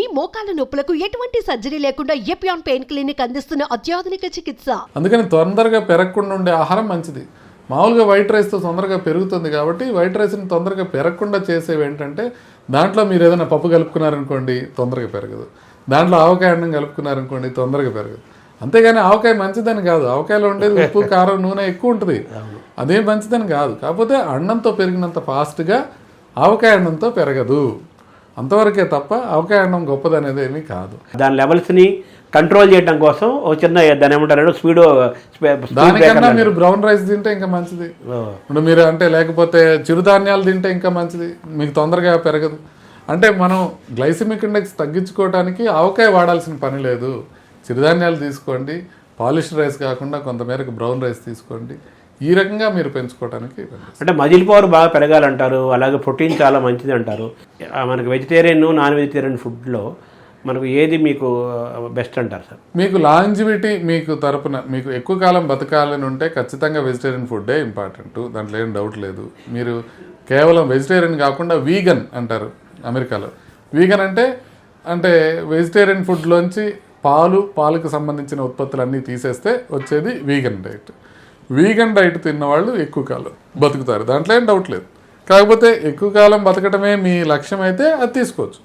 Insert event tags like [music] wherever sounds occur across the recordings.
మీ మోకాల నొప్పులకు ఎటువంటి సర్జరీ లేకుండా ఎపియాన్ పెయిన్ క్లినిక్ అందిస్తున్న అత్యాధునిక చికిత్స? అందుకని తొందరగా పెరగకుండా ఉండే ఆహారం మంచిది. మామూలుగా వైట్ రైస్తో తొందరగా పెరుగుతుంది కాబట్టి వైట్ రైస్ని తొందరగా పెరగకుండా చేసేవి ఏంటంటే దాంట్లో మీరు ఏదైనా పప్పు కలుపుకున్నారనుకోండి తొందరగా పెరగదు. దాంట్లో ఆవకాయ అన్నం కలుపుకున్నారనుకోండి తొందరగా పెరగదు. అంతేగాని ఆవకాయ మంచిదని కాదు. ఆవకాయలో ఉండేది ఉప్పు కారం నూనె ఎక్కువ ఉంటుంది. అదేం మంచిదని కాదు. కాకపోతే అన్నంతో పెరిగినంత ఫాస్ట్గా ఆవకాయ అన్నంతో పెరగదు. అంతవరకే తప్ప అన్నం గొప్పదనేది ఏమీ కాదు. దాని లెవెల్స్ని కంట్రోల్ చేయడం కోసం ఒక చిన్న దాని ఏమంటారు స్పీడ్ దానికన్నా మీరు బ్రౌన్ రైస్ తింటే ఇంకా మంచిది. ఇప్పుడు మీరు అంటే లేకపోతే చిరుధాన్యాలు తింటే ఇంకా మంచిది. మీకు తొందరగా పెరగదు. అంటే మనం గ్లైసిమిక్ ఇండెక్స్ తగ్గించుకోవడానికి ఆవకాయ వాడాల్సిన పని లేదు. చిరుధాన్యాలు తీసుకోండి. పాలిష్ రైస్ కాకుండా కొంతమేరకు బ్రౌన్ రైస్ తీసుకోండి. ఈ రకంగా మీరు పెంచుకోవడానికి. అంటే మజిల్ పవర్ బాగా పెరగాలంటారు అలాగే ప్రోటీన్ చాలా మంచిది అంటారు. మనకి వెజిటేరియన్ నాన్ వెజిటేరియన్ ఫుడ్లో మనకు ఏది మీకు బెస్ట్ అంటారు సార్? మీకు లాంజివిటీ మీకు తరపున మీకు ఎక్కువ కాలం బతకాలని ఉంటే ఖచ్చితంగా వెజిటేరియన్ ఫుడ్డే ఇంపార్టెంట్. దాంట్లో ఏం డౌట్ లేదు. మీరు కేవలం వెజిటేరియన్ కాకుండా వీగన్ అంటారు అమెరికాలో. వీగన్ అంటే అంటే వెజిటేరియన్ ఫుడ్లోంచి పాలు పాలకు సంబంధించిన ఉత్పత్తులు అన్నీ తీసేస్తే వచ్చేది వీగన్ డైట్. వీగన్ డైట్ తిన్న వాళ్ళు ఎక్కువ కాలం బతుకుతారు. దాంట్లో ఏం డౌట్ లేదు. కాకపోతే ఎక్కువ కాలం బతకటమే మీ లక్ష్యం అయితే అది తీసుకోవచ్చు.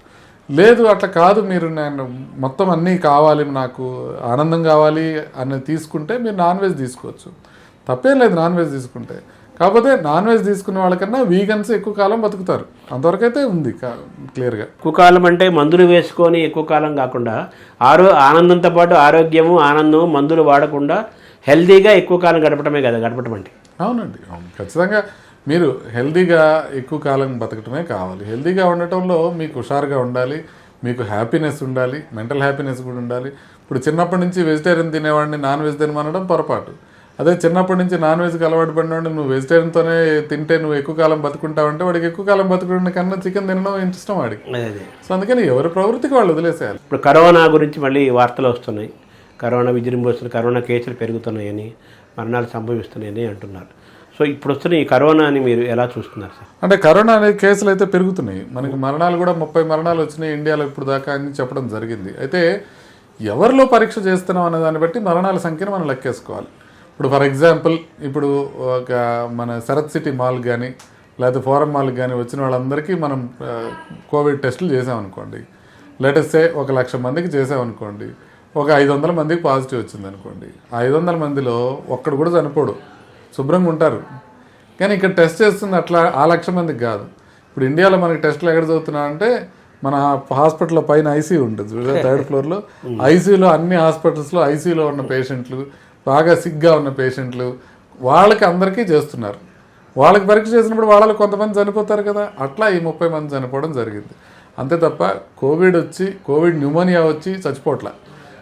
లేదు అట్లా కాదు మీరు నేను మొత్తం అన్నీ కావాలి నాకు ఆనందం కావాలి అని తీసుకుంటే మీరు నాన్ వెజ్ తీసుకోవచ్చు. తప్పేం లేదు నాన్ వెజ్ తీసుకుంటే. కాకపోతే నాన్ వెజ్ తీసుకునే వాళ్ళకన్నా వీగన్స్ ఎక్కువ కాలం బతుకుతారు. అంతవరకైతే ఉంది క్లియర్గా. ఎక్కువ కాలం అంటే మందులు వేసుకొని ఎక్కువ కాలం కాకుండా ఆరో ఆనందంతో పాటు ఆరోగ్యము ఆనందము మందులు వాడకుండా హెల్తీగా ఎక్కువ కాలం గడపడమే కదా గడపడం అంటే అవునండి అవును. ఖచ్చితంగా మీరు హెల్దీగా ఎక్కువ కాలం బతకటమే కావాలి. హెల్దీగా ఉండటంలో మీకు హుషారుగా ఉండాలి మీకు హ్యాపీనెస్ ఉండాలి మెంటల్ హ్యాపీనెస్ కూడా ఉండాలి. ఇప్పుడు చిన్నప్పటి నుంచి వెజిటేరియన్ తినేవాడిని నాన్ వెజ్ తినమనడం పొరపాటు. అదే చిన్నప్పటి నుంచి నాన్ వెజ్కి అలవాటు పడినవాడిని నువ్వు వెజిటేరియన్తోనే తింటే నువ్వు ఎక్కువ కాలం బతుకుంటావంటే వాడికి ఎక్కువ కాలం బతుకునే కన్నా చికెన్ తినడం ఇష్టం వాడికి. సో అందుకని ఎవరి ప్రవృత్తికి వాళ్ళు వదిలేసేయాలి. ఇప్పుడు కరోనా గురించి మళ్ళీ వార్తలు వస్తున్నాయి. కరోనా విజృంభిస్తున్న కరోనా కేసులు పెరుగుతున్నాయని మరణాలు సంభవిస్తున్నాయని అంటున్నారు. సో ఇప్పుడు వస్తున్న ఈ కరోనాని మీరు ఎలా చూస్తున్నారు సార్? అంటే కరోనా అనే కేసులు అయితే పెరుగుతున్నాయి. మనకి మరణాలు కూడా ముప్పై మరణాలు వచ్చినాయి ఇండియాలో ఇప్పుడు దాకా అని చెప్పడం జరిగింది. అయితే ఎవరిలో పరీక్ష చేస్తున్నాం అనే దాన్ని బట్టి మరణాల సంఖ్యను మనం లెక్కేసుకోవాలి. ఇప్పుడు ఫర్ ఎగ్జాంపుల్ ఇప్పుడు ఒక మన శరత్ సిటీ మాల్ కానీ లేకపోతే ఫోరం మాల్ కానీ వచ్చిన వాళ్ళందరికీ మనం కోవిడ్ టెస్టులు చేసామనుకోండి. లేటెస్టే ఒక లక్ష మందికి చేసామనుకోండి. ఒక ఐదు వందల మందికి పాజిటివ్ వచ్చింది అనుకోండి. ఐదు వందల మందిలో ఒక్కడు కూడా చనిపోడు. శుభ్రంగా ఉంటారు. కానీ ఇక్కడ టెస్ట్ చేస్తుంది అట్లా ఆ లక్ష మందికి కాదు. ఇప్పుడు ఇండియాలో మనకి టెస్ట్లు ఎక్కడ చదువుతున్నా అంటే మన హాస్పిటల్ పైన ఐసీయూ ఉంటుంది థర్డ్ ఫ్లోర్లో ఐసీయూలో అన్ని హాస్పిటల్స్లో ఐసీయూలో ఉన్న పేషెంట్లు బాగా సిగ్గా ఉన్న పేషెంట్లు వాళ్ళకి అందరికీ చేస్తున్నారు. వాళ్ళకి పరీక్ష చేసినప్పుడు వాళ్ళలో కొంతమంది చనిపోతారు కదా. అట్లా ఈ ముప్పై మంది చనిపోవడం జరిగింది. అంతే తప్ప కోవిడ్ వచ్చి కోవిడ్ న్యూమోనియా వచ్చి చచ్చిపోవట్ల.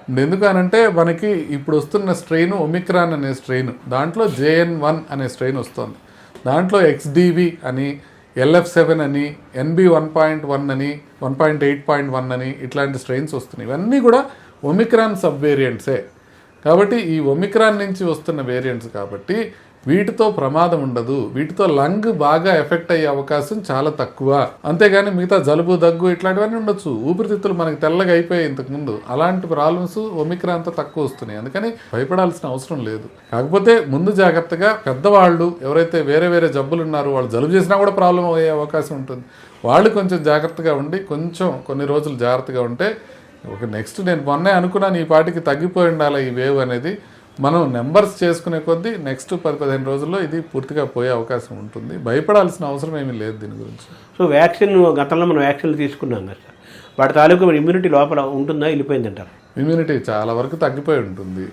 ఎందుకనంటే మనకి ఇప్పుడు వస్తున్న స్ట్రెయిన్ ఒమిక్రాన్ అనే స్ట్రెయిన్ దాంట్లో జేఎన్ వన్ అనే స్ట్రెయిన్ వస్తుంది. దాంట్లో ఎక్స్డివి అని ఎల్ఎఫ్ సెవెన్ అని ఎన్బి వన్ పాయింట్ వన్ అని one point eight point one అని ఇట్లాంటి స్ట్రెయిన్స్ వస్తున్నాయి. ఇవన్నీ కూడా ఒమిక్రాన్ సబ్ వేరియంట్సే కాబట్టి ఈ ఒమిక్రాన్ నుంచి వస్తున్న వేరియంట్స్ కాబట్టి వీటితో ప్రమాదం ఉండదు. వీటితో లంగ్ బాగా ఎఫెక్ట్ అయ్యే అవకాశం చాలా తక్కువ. అంతేగాని మిగతా జలుబు దగ్గు ఇట్లాంటివన్నీ ఉండొచ్చు. ఊపిరితిత్తులు మనకి తెల్లగా అయిపోయాయి ఇంతకు ముందు అలాంటి ప్రాబ్లమ్స్ ఒమిక్రాన్తో తక్కువ వస్తున్నాయి. అందుకని భయపడాల్సిన అవసరం లేదు. కాకపోతే ముందు జాగ్రత్తగా పెద్దవాళ్ళు ఎవరైతే వేరే వేరే జబ్బులు ఉన్నారో వాళ్ళు జలుబు చేసినా కూడా ప్రాబ్లం అయ్యే అవకాశం ఉంటుంది. వాళ్ళు కొంచెం జాగ్రత్తగా ఉండి కొంచెం కొన్ని రోజులు జాగ్రత్తగా ఉంటే ఒక నెక్స్ట్ నేను మొన్నే అనుకున్నాను ఈ పాటికి తగ్గిపోయి ఉండాలి ఈ వేవ్ అనేది. మనం నెంబర్స్ చేసుకునే కొద్దీ నెక్స్ట్ పది పదిహేను రోజుల్లో ఇది పూర్తిగా పోయే అవకాశం ఉంటుంది. భయపడాల్సిన అవసరం ఏమీ లేదు దీని గురించి. సో వ్యాక్సిన్ గతంలో మనం వ్యాక్సిన్లు తీసుకున్నాం కదా. సార్ వాటి తాలూకు ఇమ్యూనిటీ లోపల ఉంటుందా వెళ్ళిపోయిందంటారు? ఇమ్యూనిటీ చాలా వరకు తగ్గిపోయి ఉంటుంది.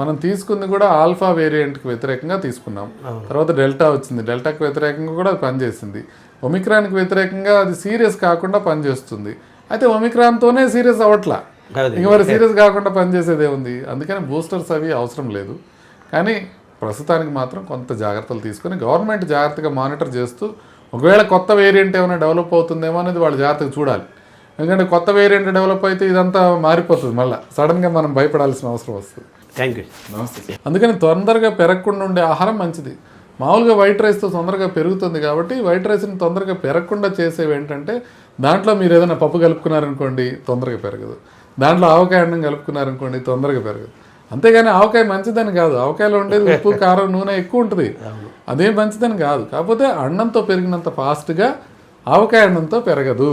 మనం తీసుకుంది కూడా ఆల్ఫా వేరియంట్కి వ్యతిరేకంగా తీసుకున్నాం. తర్వాత డెల్టా వచ్చింది. డెల్టాకి వ్యతిరేకంగా కూడా అది పనిచేసింది. ఒమిక్రాన్కి వ్యతిరేకంగా అది సీరియస్ కాకుండా పనిచేస్తుంది. అయితే ఒమిక్రాన్తోనే సీరియస్ అవ్వట్లా. ఇంక మరి సీరియస్ కాకుండా పనిచేసేదే ఉంది అందుకని బూస్టర్స్ అవి అవసరం లేదు. కానీ ప్రస్తుతానికి మాత్రం కొంత జాగ్రత్తలు తీసుకొని గవర్నమెంట్ జాగ్రత్తగా మానిటర్ చేస్తూ ఒకవేళ కొత్త వేరియంట్ ఏమైనా డెవలప్ అవుతుందేమో అనేది వాళ్ళు జాగ్రత్తగా చూడాలి. ఎందుకంటే కొత్త వేరియంట్ డెవలప్ అయితే ఇదంతా మారిపోతుంది మళ్ళీ. సడన్గా మనం భయపడాల్సిన అవసరం వస్తుంది. థ్యాంక్ యూ నమస్తే అందుకని తొందరగా పెరగకుండా ఉండే ఆహారం మంచిది. మామూలుగా వైట్ రైస్తో తొందరగా పెరుగుతుంది కాబట్టి వైట్ రైస్ని తొందరగా పెరగకుండా చేసేవి ఏంటంటే దాంట్లో మీరు ఏదైనా పప్పు కలుపుకున్నారనుకోండి తొందరగా పెరగదు. దాంట్లో ఆవకాయ అన్నం కలుపుకున్నారనుకోండి తొందరగా పెరగదు. అంతేగాని ఆవకాయ మంచిదని కాదు. ఆవకాయలో ఉండేది ఉప్పు [laughs] కారం నూనె ఎక్కువ ఉంటుంది. అదేం మంచిదని కాదు. కాకపోతే అన్నంతో పెరిగినంత ఫాస్ట్గా ఆవకాయ అన్నంతో పెరగదు.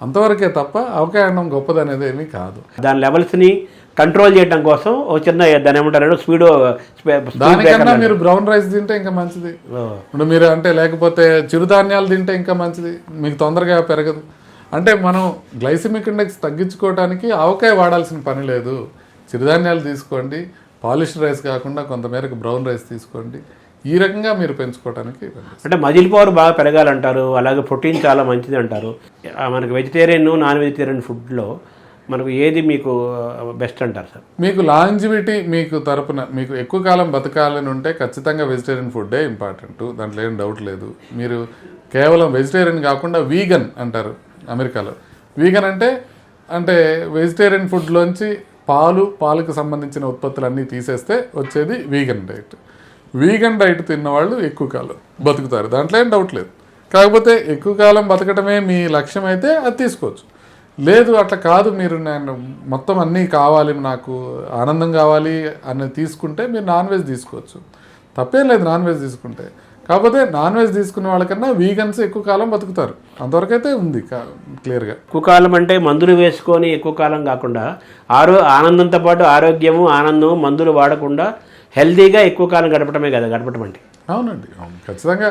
అంతవరకే తప్ప ఆవకాయ అన్నం గొప్పదనేది ఏమీ కాదు. దాని లెవెల్స్ని కంట్రోల్ చేయడం కోసం ఓ చిన్న దాని ఏమంటారు స్పీడ్ దానికన్నా మీరు బ్రౌన్ రైస్ తింటే ఇంకా మంచిది. ఇప్పుడు మీరు అంటే లేకపోతే చిరుధాన్యాలు తింటే ఇంకా మంచిది. మీకు తొందరగా పెరగదు. అంటే మనం గ్లైసిమిక్ ఇండెక్స్ తగ్గించుకోవడానికి ఆవకాయ వాడాల్సిన పని లేదు. చిరుధాన్యాలు తీసుకోండి. పాలిష్ రైస్ కాకుండా కొంతమేరకు బ్రౌన్ రైస్ తీసుకోండి. ఈ రకంగా మీరు పెంచుకోవడానికి. అంటే మజిల్ పవర్ బాగా పెరగాలంటారు. అలాగే ప్రోటీన్ చాలా మంచిది అంటారు మనకి వెజిటేరియన్ నాన్ వెజిటేరియన్ ఫుడ్లో మనకు ఏది మీకు బెస్ట్ అంటారు సార్? మీకు లాంజివిటీ మీకు తరపున మీకు ఎక్కువ కాలం బతకాలని ఉంటే ఖచ్చితంగా వెజిటేరియన్ ఫుడ్డే ఇంపార్టెంట్. దాంట్లో ఏం డౌట్ లేదు. మీరు కేవలం వెజిటేరియన్ కాకుండా వీగన్ అంటారు. అమెరికాలో. వీగన్ అంటే అంటే వెజిటేరియన్ ఫుడ్లోంచి పాలు పాలకు సంబంధించిన ఉత్పత్తులన్నీ తీసేస్తే వచ్చేది వీగన్ డైట్ వీగన్ డైట్ తిన్న వాళ్ళు ఎక్కువ కాలం బతుకుతారు. దాంట్లో ఏం డౌట్ లేదు. కాకపోతే ఎక్కువ కాలం బతకటమే మీ లక్ష్యం అయితే అది తీసుకోవచ్చు. లేదు అట్లా కాదు మీరు నేను మొత్తం అన్నీ కావాలి నాకు ఆనందం కావాలి అని తీసుకుంటే మీరు నాన్ వెజ్ తీసుకోవచ్చు. తప్పేం లేదు నాన్ వెజ్ తీసుకుంటే. కాకపోతే నాన్ వెజ్ తీసుకునే వాళ్ళకన్నా వీగన్స్ ఎక్కువ కాలం బతుకుతారు. అంతవరకు అయితే ఉంది క్లియర్గా. ఎక్కువ కాలం అంటే మందులు వేసుకొని ఎక్కువ కాలం కాకుండా ఆరో ఆనందంతో పాటు ఆరోగ్యము ఆనందము మందులు వాడకుండా హెల్తీగా ఎక్కువ కాలం గడపడమే కదా గడపడం అంటే. అవునండి అవును. ఖచ్చితంగా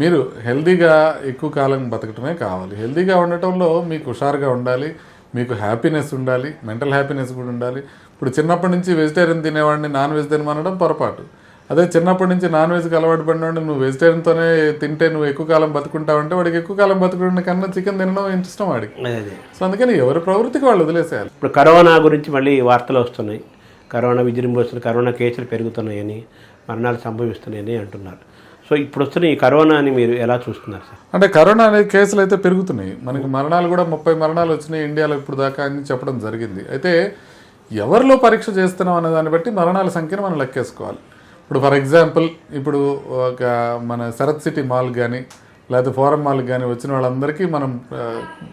మీరు హెల్దీగా ఎక్కువ కాలం బతకటమే కావాలి. హెల్దీగా ఉండటంలో మీకు హుషారుగా ఉండాలి మీకు హ్యాపీనెస్ ఉండాలి మెంటల్ హ్యాపీనెస్ కూడా ఉండాలి. ఇప్పుడు చిన్నప్పటి నుంచి వెజిటేరియన్ తినేవాడిని నాన్ వెజ్ తినమనడం పొరపాటు. అదే చిన్నప్పటి నుంచి నాన్ వెజ్కి అలవాటు పడినవాడిని నువ్వు వెజిటేరియన్తోనే తింటే నువ్వు ఎక్కువ కాలం బతుకుంటావంటే వాడికి ఎక్కువ కాలం బతుకున్న కన్నా చికెన్ తినడం ఇష్టం వాడికి. సో అందుకని ఎవరి ప్రవృత్తికి వాళ్ళు వదిలేసేయాలి. ఇప్పుడు కరోనా గురించి మళ్ళీ వార్తలు వస్తున్నాయి. కరోనా విజృంభిస్తుంది కరోనా కేసులు పెరుగుతున్నాయని మరణాలు సంభవిస్తున్నాయని అంటున్నారు. సో ఇప్పుడు వస్తున్న ఈ కరోనాని మీరు ఎలా చూస్తున్నారు సార్? అంటే కరోనా అనే కేసులు అయితే పెరుగుతున్నాయి. మనకి మరణాలు కూడా ముప్పై మరణాలు వచ్చినాయి ఇండియాలో ఇప్పుడు దాకా అని చెప్పడం జరిగింది. అయితే ఎవరిలో పరీక్ష చేస్తున్నాం అనే దాన్ని బట్టి మరణాల సంఖ్యను మనం లెక్కేసుకోవాలి. ఇప్పుడు ఫర్ ఎగ్జాంపుల్ ఇప్పుడు ఒక మన శరత్ సిటీ మాల్ కానీ లేకపోతే ఫోరం మాల్ కానీ వచ్చిన వాళ్ళందరికీ మనం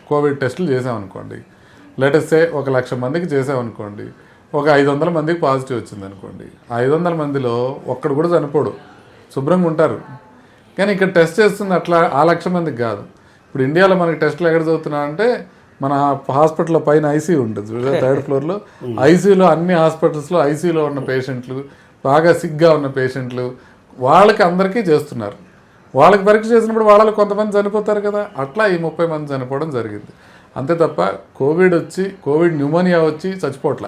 కోవిడ్ టెస్టులు చేసామనుకోండి లేటెస్ట్ ఒక లక్ష మందికి చేసామనుకోండి ఒక ఐదు వందల మందికి పాజిటివ్ వచ్చింది అనుకోండి. ఐదు వందల మందిలో ఒక్కడు కూడా చనిపోడు. శుభ్రంగా ఉంటారు. కానీ ఇక్కడ టెస్ట్ చేస్తుంది అట్లా ఆ లక్ష మందికి కాదు. ఇప్పుడు ఇండియాలో మనకి టెస్టులు ఎక్కడ చదువుతున్నా అంటే మన హాస్పిటల్లో పైన ఐసీయూ ఉంటుంది. థర్డ్ ఫ్లోర్లో ఐసీయూలో అన్ని హాస్పిటల్స్లో ఐసీయూలో ఉన్న పేషెంట్లు బాగా సిగ్గా ఉన్న పేషెంట్లు వాళ్ళకి అందరికీ చేస్తున్నారు. వాళ్ళకి పరీక్ష చేసినప్పుడు వాళ్ళు కొంతమంది చనిపోతారు కదా అట్లా ఈ ముప్పై మంది చనిపోవడం జరిగింది. అంతే తప్ప కోవిడ్ వచ్చి కోవిడ్ న్యూమోనియా వచ్చి చచ్చిపోవట్ల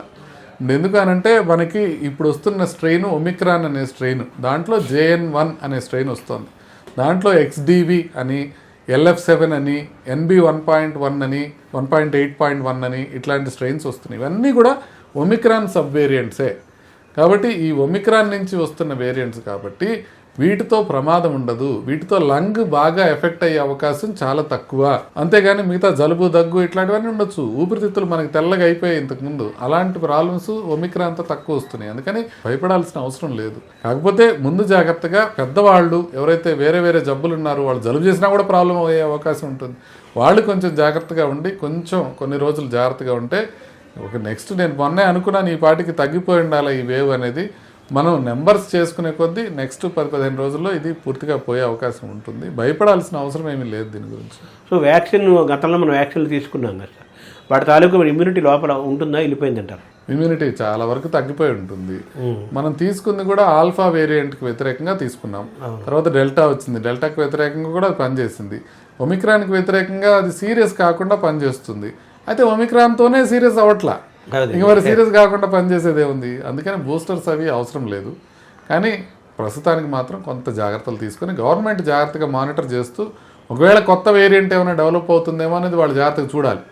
ఎందుకు అనంటే మనకి ఇప్పుడు వస్తున్న స్ట్రెయిన్ ఒమిక్రాన్ అనే స్ట్రెయిన్ దాంట్లో జేఎన్ వన్ అనే స్ట్రెయిన్ వస్తుంది. దాంట్లో ఎక్స్డివి అని ఎల్ఎఫ్ సెవెన్ అని ఎన్బి వన్ పాయింట్ వన్ అని one point eight point one అని ఇట్లాంటి స్ట్రెయిన్స్ వస్తున్నాయి. ఇవన్నీ కూడా ఒమిక్రాన్ సబ్ వేరియంట్సే. కాబట్టి ఈ ఒమిక్రాన్ నుంచి వస్తున్న వేరియంట్స్ కాబట్టి వీటితో ప్రమాదం ఉండదు. వీటితో లంగ్ బాగా ఎఫెక్ట్ అయ్యే అవకాశం చాలా తక్కువ. అంతేగాని మిగతా జలుబు దగ్గు ఇట్లాంటివన్నీ ఉండొచ్చు. ఊపిరితిత్తులు మనకి తెల్లగా అయిపోయాయి ఇంతకుముందు. అలాంటి ప్రాబ్లమ్స్ ఒమిక్రాన్తో తక్కువ వస్తున్నాయి. అందుకని భయపడాల్సిన అవసరం లేదు. కాకపోతే ముందు జాగ్రత్తగా పెద్దవాళ్ళు ఎవరైతే వేరే వేరే జబ్బులు ఉన్నారో వాళ్ళు జలుబు చేసినా కూడా ప్రాబ్లం అయ్యే అవకాశం ఉంటుంది. వాళ్ళు కొంచెం జాగ్రత్తగా ఉండి కొంచెం కొన్ని రోజులు జాగ్రత్తగా ఉంటే ఒక నెక్స్ట్ నేను మొన్నే అనుకున్నాను ఈ పాటికి తగ్గిపోయి ఉండాలి ఈ వేవ్ అనేది. మనం నెంబర్స్ చేసుకునే కొద్దీ నెక్స్ట్ పది పదిహేను రోజుల్లో ఇది పూర్తిగా పోయే అవకాశం ఉంటుంది. భయపడాల్సిన అవసరం ఏమీ లేదు దీని గురించి. సో వ్యాక్సిన్ గతంలో మనం వ్యాక్సిన్లు తీసుకున్నాం కదా. సార్ వాటి తాలూకు ఇమ్యూనిటీ లోపల ఉంటుందా వెళ్ళిపోయింది అంటారు ఇమ్యూనిటీ చాలా వరకు తగ్గిపోయి ఉంటుంది. మనం తీసుకుంది కూడా ఆల్ఫా వేరియంట్కి వ్యతిరేకంగా తీసుకున్నాం. తర్వాత డెల్టా వచ్చింది. డెల్టాకి వ్యతిరేకంగా కూడా అది పనిచేసింది ఒమిక్రాన్కి వ్యతిరేకంగా అది సీరియస్ కాకుండా పనిచేస్తుంది. అయితే ఒమిక్రాన్తోనే సీరియస్ అవ్వట్లా. ఇంక మరి సీరియస్ కాకుండా పనిచేసేదే ఉంది. అందుకని బూస్టర్స్ అవి అవసరం లేదు. కానీ ప్రస్తుతానికి మాత్రం కొంత జాగ్రత్తలు తీసుకొని గవర్నమెంట్ జాగ్రత్తగా మానిటర్ చేస్తూ ఒకవేళ కొత్త వేరియంట్ ఏమైనా డెవలప్ అవుతుందేమో అనేది వాళ్ళు జాగ్రత్తగా చూడాలి.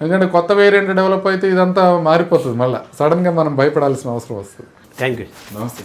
ఎందుకంటే కొత్త వేరియంట్ డెవలప్ అయితే ఇదంతా మారిపోతుంది. మళ్ళీ సడన్గా మనం భయపడాల్సిన అవసరం వస్తుంది. థ్యాంక్ యూ నమస్తే.